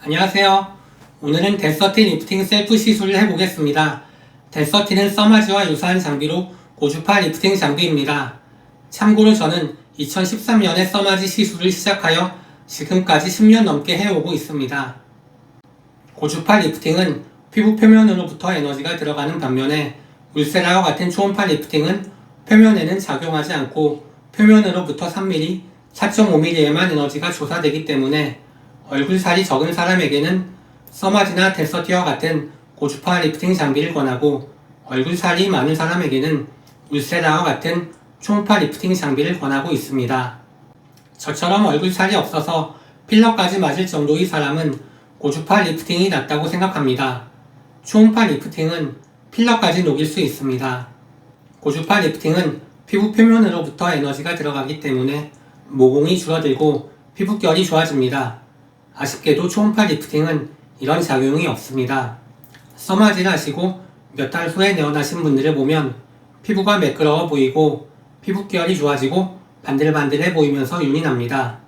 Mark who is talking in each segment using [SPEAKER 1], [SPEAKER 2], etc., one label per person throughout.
[SPEAKER 1] 안녕하세요. 오늘은 데서티 리프팅 셀프 시술을 해보겠습니다. 데서티는 써마지와 유사한 장비로 고주파 리프팅 장비입니다. 참고로 저는 2013년에 써마지 시술을 시작하여 지금까지 10년 넘게 해오고 있습니다. 고주파 리프팅은 피부 표면으로부터 에너지가 들어가는 반면에 울세라와 같은 초음파 리프팅은 표면에는 작용하지 않고 표면으로부터 3mm, 4.5mm에만 에너지가 조사되기 때문에 얼굴 살이 적은 사람에게는 써마지나 데서티와 같은 고주파 리프팅 장비를 권하고 얼굴 살이 많은 사람에게는 울세라와 같은 초음파 리프팅 장비를 권하고 있습니다. 저처럼 얼굴 살이 없어서 필러까지 맞을 정도의 사람은 고주파 리프팅이 낫다고 생각합니다. 초음파 리프팅은 필러까지 녹일 수 있습니다. 고주파 리프팅은 피부 표면으로부터 에너지가 들어가기 때문에 모공이 줄어들고 피부결이 좋아집니다. 아쉽게도 초음파 리프팅은 이런 작용이 없습니다. 써마지를 하시고 몇 달 후에 내원하신 분들을 보면 피부가 매끄러워 보이고 피부결이 좋아지고 반들반들해 보이면서 윤이 납니다.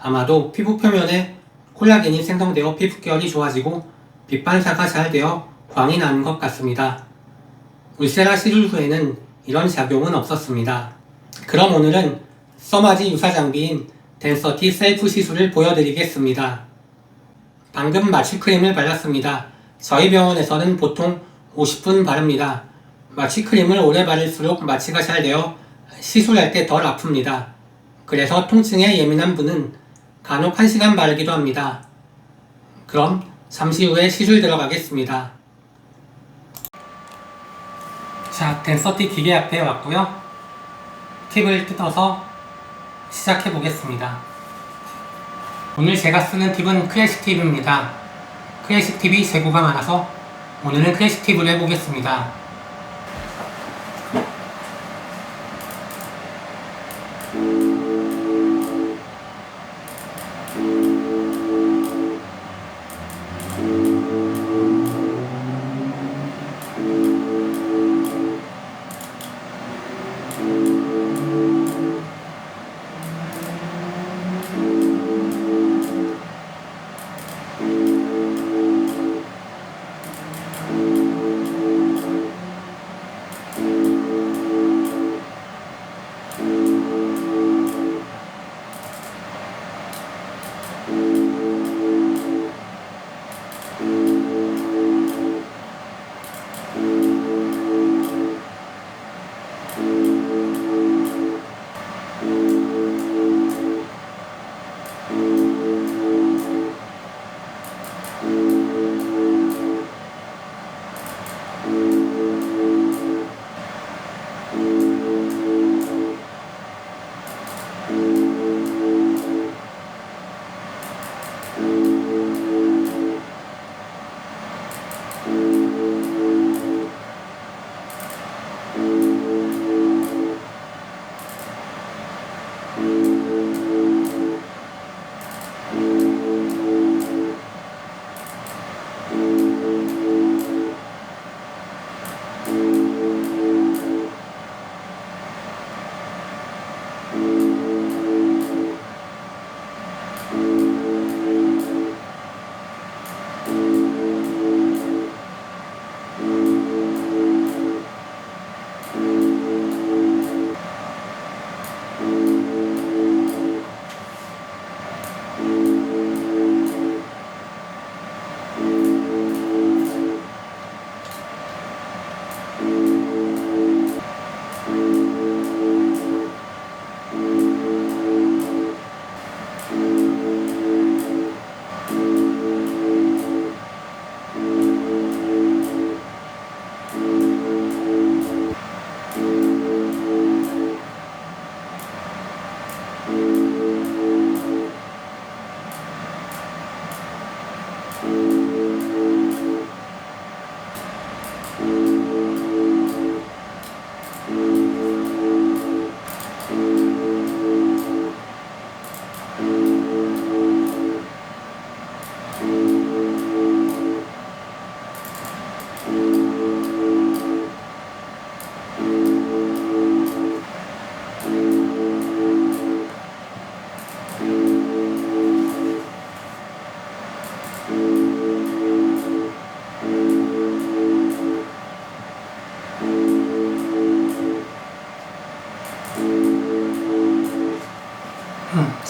[SPEAKER 1] 아마도 피부 표면에 콜라겐이 생성되어 피부결이 좋아지고 빛 반사가 잘 되어 광이 나는 것 같습니다. 울세라 시술 후에는 이런 작용은 없었습니다. 그럼 오늘은 써마지 유사 장비인 덴서티 셀프 시술을 보여드리겠습니다. 방금 마취크림을 발랐습니다. 저희 병원에서는 보통 50분 바릅니다. 마취크림을 오래 바를수록 마취가 잘 되어 시술할 때 덜 아픕니다. 그래서 통증에 예민한 분은 간혹 1시간 바르기도 합니다. 그럼 잠시 후에 시술 들어가겠습니다. 자, 덴서티 기계 앞에 왔고요. 팁을 뜯어서 시작해 보겠습니다. 오늘 제가 쓰는 팁은 클래식 팁입니다. 클래식 팁이 재고가 많아서 오늘은 클래식 팁을 해보겠습니다.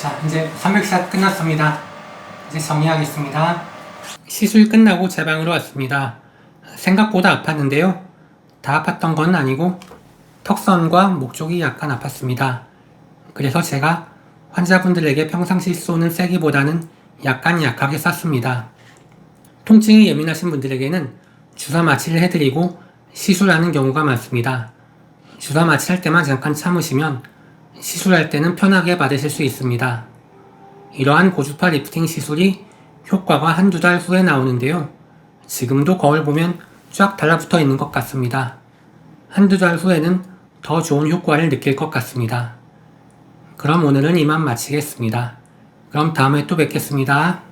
[SPEAKER 1] 자, 이제 300샷 끝났습니다. 이제 정리하겠습니다. 시술 끝나고 제 방으로 왔습니다. 생각보다 아팠는데요. 다 아팠던 건 아니고 턱선과 목 쪽이 약간 아팠습니다. 그래서 제가 환자분들에게 평상시 쏘는 세기보다는 약간 약하게 쐈습니다. 통증이 예민하신 분들에게는 주사 마취를 해드리고 시술하는 경우가 많습니다. 주사 마취할 때만 잠깐 참으시면 시술할 때는 편하게 받으실 수 있습니다. 이러한 고주파 리프팅 시술이 효과가 한두 달 후에 나오는데요. 지금도 거울 보면 쫙 달라붙어 있는 것 같습니다. 한두 달 후에는 더 좋은 효과를 느낄 것 같습니다. 그럼 오늘은 이만 마치겠습니다. 그럼 다음에 또 뵙겠습니다.